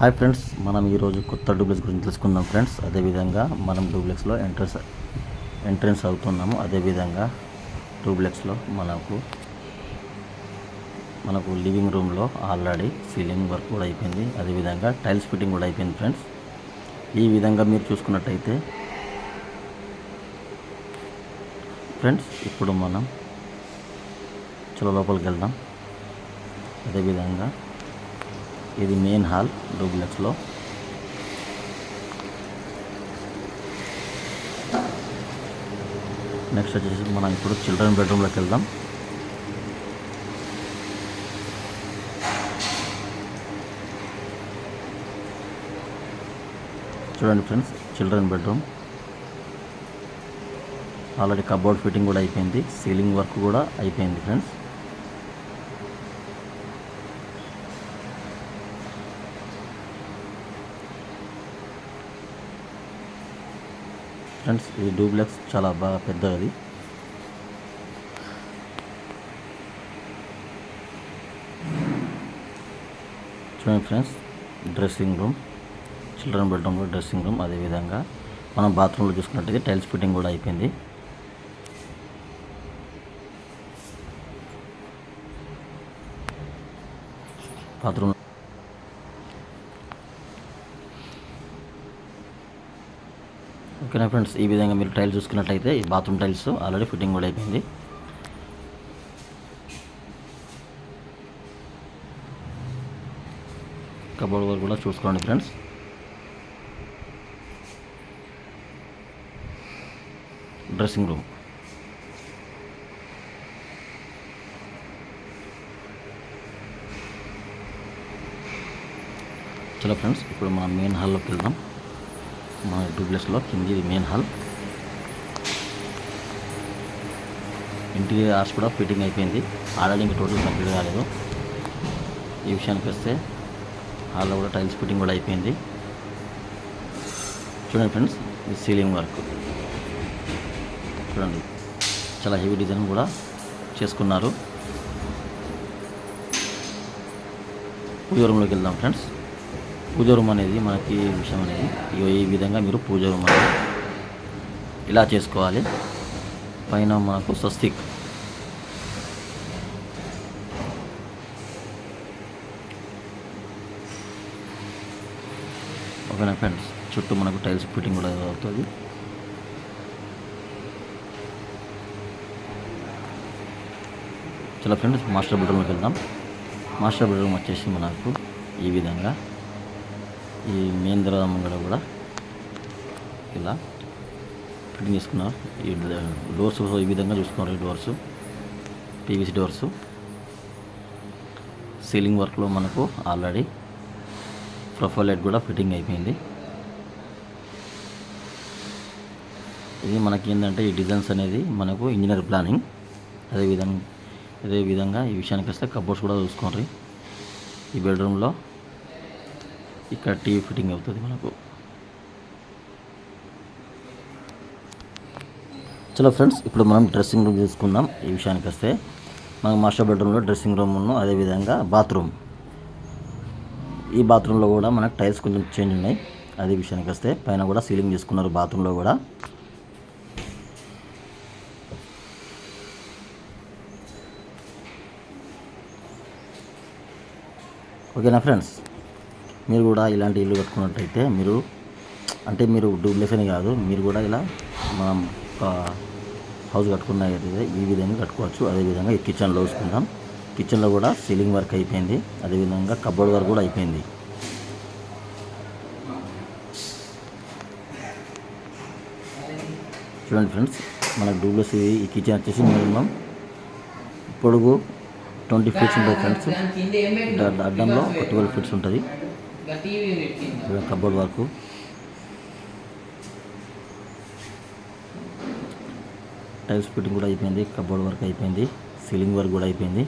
Hi friends మనం ఈరోజు కొత్త డూప్లెక్స్ గురించి తెలుసుకుందాం ఫ్రెండ్స్. అదేవిధంగా మనం డూప్లెక్స్లో ఎంట్రన్స్ ఎంట్రన్స్ అవుతున్నాము. అదేవిధంగా డూప్లెక్స్లో మనకు మనకు లివింగ్ రూమ్లో ఆల్రెడీ సీలింగ్ వర్క్ కూడా అయిపోయింది. అదేవిధంగా టైల్స్ ఫిట్టింగ్ కూడా అయిపోయింది ఫ్రెండ్స్. ఈ విధంగా మీరు చూసుకున్నట్టయితే ఫ్రెండ్స్ ఇప్పుడు మనం చలో లోపలికి వెళ్దాం. అదేవిధంగా ఇది మెయిన్ హాల్ డూప్లెక్స్లో నెక్స్ట్ వచ్చేసి మనం ఇప్పుడు చిల్డ్రన్ బెడ్రూమ్లోకి వెళ్దాం. చూడండి friends children bedroom already cupboard fitting కూడా అయిపోయింది సీలింగ్ వర్క్ కూడా అయిపోయింది ఫ్రెండ్స్ ఫ్రెండ్స్ ఇది డూప్లెక్స్ చాలా బాగా పెద్దది. చూడండి ఫ్రెండ్స్ డ్రెస్సింగ్ రూమ్ చిల్డ్రన్ బెడ్రూమ్లో డ్రెస్సింగ్ రూమ్ అదేవిధంగా మనం బాత్రూంలో చూసుకున్నట్టయితే టైల్స్ ఫిట్టింగ్ కూడా అయిపోయింది. బాత్రూమ్ ఓకేనా ఫ్రెండ్స్? ఈ విధంగా మీరు టైల్స్ చూసుకున్నట్టయితే ఈ బాత్రూమ్ టైల్స్ ఆల్రెడీ ఫిట్టింగ్ కూడా అయిపోయింది. కబోర్డ్ వరకు కూడా చూసుకోండి ఫ్రెండ్స్. Dressing room. చలో ఫ్రెండ్స్ ఇప్పుడు మనం మెయిన్ హాల్లోకి వెళ్దాం. మన డూప్లెక్స్లో కింది మెయిన్ హాల్ ఇంటీరియర్ ఆర్స్ కూడా ఫిట్టింగ్ అయిపోయింది. ఆల్రెడీ ఇంకా టోటల్ కంప్లీట్ కాలేదు. ఈ విషయానికి వస్తే హాల్లో కూడా టైల్స్ ఫిట్టింగ్ కూడా అయిపోయింది. చూడండి ఫ్రెండ్స్ ఇది సీలింగ్ వర్క్ చూడండి చాలా హెవీ డిజైన్ కూడా చేసుకున్నారు. పూజ రూమ్లోకి వెళ్దాం ఫ్రెండ్స్ పూజ రూమ్ అనేది మనకి విషయం అనేది. ఇగో ఈ విధంగా మీరు పూజ రూమ్ అనేది ఇలా చేసుకోవాలి. పైన మనకు స్వస్తిక్. ఓకేనా ఫ్రెండ్స్? చుట్టూ మనకు టైల్స్ ఫిట్టింగ్ కూడా అవుతుంది. చాలా ఫ్రెండ్స్ మాస్టర్ బెడ్రూమ్కి వెళ్దాం. మాస్టర్ బెడ్రూమ్ వచ్చేసి మనకు ఈ విధంగా ఈ మెయిన్ దర్వాజా కూడా ఇలా ఫిట్టింగ్ చేసుకున్నారు. ఈ డోర్స్ ఈ విధంగా చూసుకున్నారు ఈ డోర్స్. PVC doors. సీలింగ్ వర్క్లో మనకు ఆల్రెడీ ప్రొఫైల్ లైట్ కూడా ఫిట్టింగ్ అయిపోయింది. ఇది మనకి ఏంటంటే ఈ డిజైన్స్ అనేది మనకు ఇంజనీర్ ప్లానింగ్. అదే విధంగా అదే విధంగా ఈ విషయానికి వస్తే కబోర్డ్స్ కూడా చూసుకోండి. ఈ బెడ్రూమ్లో ఇక్కడ టీవీ ఫిట్టింగ్ అవుతుంది మనకు. చలో ఫ్రెండ్స్ ఇప్పుడు మనం డ్రెస్సింగ్ రూమ్ చూసుకుందాం. ఈ విషయానికి వస్తే మనకు మాస్టర్ బెడ్రూమ్లో డ్రెస్సింగ్ రూమ్ అదేవిధంగా బాత్రూమ్. ఈ బాత్రూంలో కూడా మనకు టైల్స్ కొంచెం చేంజ్ ఉన్నాయి. అదే విషయానికి వస్తే పైన కూడా సీలింగ్ చేసుకున్నారు బాత్రూంలో కూడా. ఓకేనా ఫ్రెండ్స్? మీరు కూడా ఇలాంటి ఇల్లు కట్టుకున్నట్టయితే మీరు అంటే మీరు డూప్లెక్స్ అని కాదు మీరు కూడా ఇలా మనం ఒక హౌస్ కట్టుకున్నట్టయితే ఈ విధంగా కట్టుకోవచ్చు. అదేవిధంగా ఈ కిచెన్లో చూసుకుందాం. కిచెన్లో కూడా సీలింగ్ వర్క్ అయిపోయింది. అదేవిధంగా కబోర్డ్ వర్క్ కూడా అయిపోయింది. చూడండి ఫ్రెండ్స్ మనకు డూప్లెక్స్ ఈ కిచెన్ వచ్చేసి మినిమం పొడుగు ట్వంటీ ఫీట్స్ ఉంటుంది ఫ్రెండ్స్. అడ్డంలో ఒక ట్వెల్వ్ ఫీట్స్ ఉంటుంది. Cupboard work. టైల్స్ ఫిట్టింగ్ కూడా అయిపోయింది కబోర్డ్ వర్క్ అయిపోయింది సీలింగ్ వర్క్ కూడా అయిపోయింది.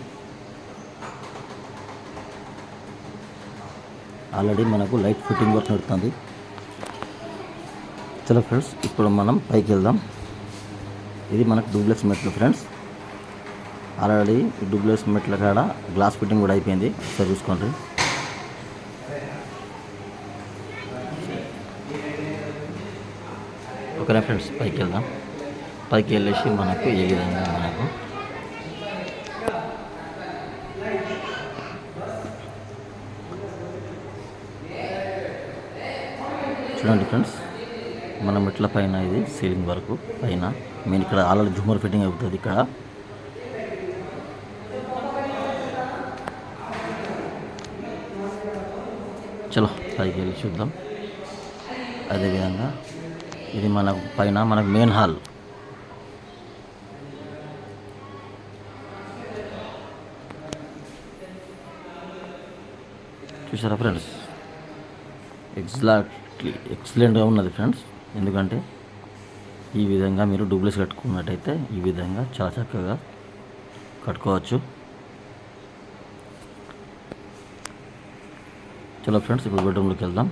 ఆల్రెడీ మనకు లైట్ ఫిట్టింగ్ వర్క్ నడుతుంది చలో ఫ్రెండ్స్ ఇప్పుడు మనం పైకి వెళ్దాం. ఇది మనకు డూప్లెక్స్ మెట్లు ఫ్రెండ్స్. ఆల్రెడీ డూప్లెక్స్ మెట్ల కాడ గ్లాస్ ఫిట్టింగ్ కూడా అయిపోయింది. ఒకసారి చూసుకోండి. ఓకేనా ఫ్రెండ్స్ పైకి వెళ్దాం పైకి వెళ్ళేసి మనకు ఏ విధంగా మనకు చూడండి ఫ్రెండ్స్ మన మెట్ల పైన ఇది సీలింగ్ వరకు పైన. మేము ఇక్కడ ఆల్రెడీ జూమర్ ఫిట్టింగ్ అవుతుంది ఇక్కడ. చలో పైకి వెళ్ళి చూద్దాం. అదేవిధంగా ఇది మన పైన మనకు మెయిన్ హాల్ చూసారా ఫ్రెండ్స్ ఎగ్జాక్ట్లీ ఎక్సలెంట్గా ఉన్నది ఫ్రెండ్స్ ఎందుకంటే ఈ విధంగా మీరు డూప్లెక్స్ కట్టుకున్నట్టయితే ఈ విధంగా చాలా చక్కగా కట్టుకోవచ్చు. చలో ఫ్రెండ్స్ ఇప్పుడు బెడ్రూమ్లోకి వెళ్దాం.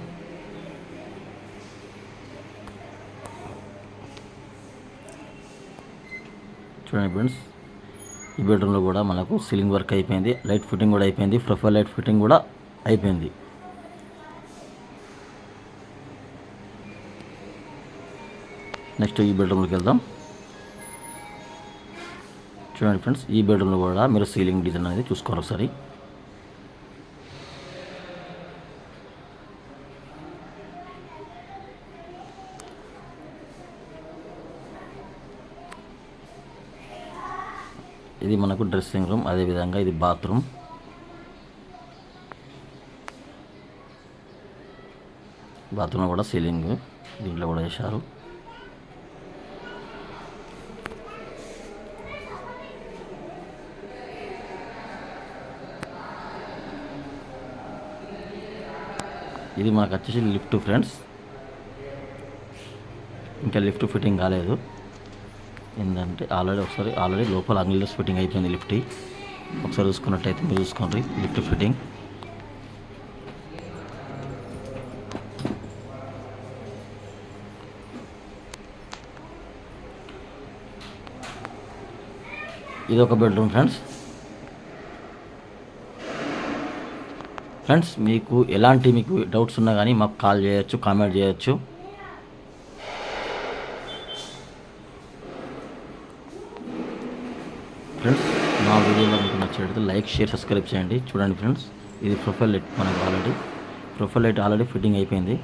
చూడండి ఫ్రెండ్స్ ఈ బెడ్రూమ్లో కూడా మనకు సీలింగ్ వర్క్ అయిపోయింది లైట్ ఫిట్టింగ్ కూడా అయిపోయింది ప్రొఫైల్ లైట్ ఫిట్టింగ్ కూడా అయిపోయింది. నెక్స్ట్ ఈ బెడ్రూమ్లోకి వెళ్దాం. చూడండి ఫ్రెండ్స్ ఈ బెడ్రూమ్లో కూడా మీరు సీలింగ్ డిజైన్ అనేది చూసుకోవాలి ఒకసారి. ఇది మనకు డ్రెస్సింగ్ రూమ్ అదేవిధంగా ఇది బాత్రూమ్ బాత్రూమ్ కూడా సీలింగ్ దీంట్లో కూడా వేశారు. ఇది మనకు వచ్చేసి లిఫ్ట్ ఫ్రెండ్స్. ఇంకా లిఫ్ట్ ఫిట్టింగ్ కాలేదు. ఏంటంటే ఆల్రెడీ ఒకసారి ఆల్రెడీ లోపల అంగిల్స్ ఫిట్టింగ్ అయిపోయింది లిఫ్ట్. ఒకసారి చూసుకున్నట్టయితే మీరు చూసుకోండి లిఫ్ట్ ఫిట్టింగ్. ఇది ఒక బెడ్రూమ్ ఫ్రెండ్స్. ఫ్రెండ్స్ మీకు ఎలాంటి మీకు డౌట్స్ ఉన్నా కానీ మాకు కాల్ చేయొచ్చు కామెంట్ చేయొచ్చు. ఫ్రెండ్స్ మా వీడియోలో మీకు నచ్చినట్లయితే లైక్ షేర్ సబ్స్క్రైబ్ చేయండి. చూడండి ఫ్రెండ్స్ ఇది ప్రొఫైల్ లైట్ మనకు already profile light already fitting అయిపోయింది.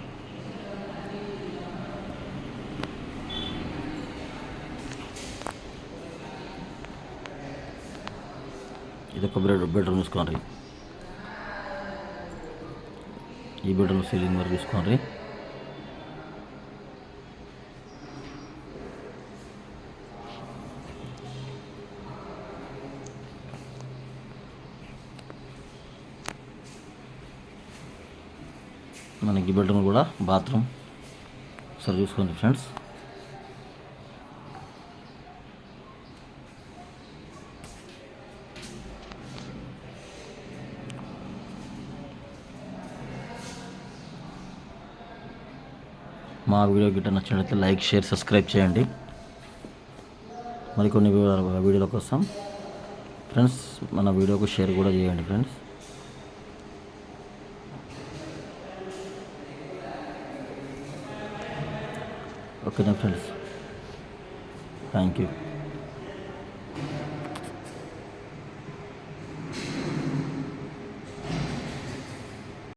ఇది ఒక బెడ్ బెడ్రూమ్ చూసుకోండి. ఈ బెడ్రూమ్ సీలింగ్ వరకు చూసుకోండి. మనకి బెడ్రూమ్ కూడా బాత్రూమ్. సరి చూసుకోండి ఫ్రెండ్స్. మా వీడియో గిట్ట నచ్చినట్లయితే లైక్ షేర్ సబ్స్క్రైబ్ చేయండి. మరికొన్ని వీడియోల కోసం. ఫ్రెండ్స్ మన వీడియోకు షేర్ కూడా చేయండి ఫ్రెండ్స్. ఓకేనా ఫ్రెండ్స్ థ్యాంక్ యూ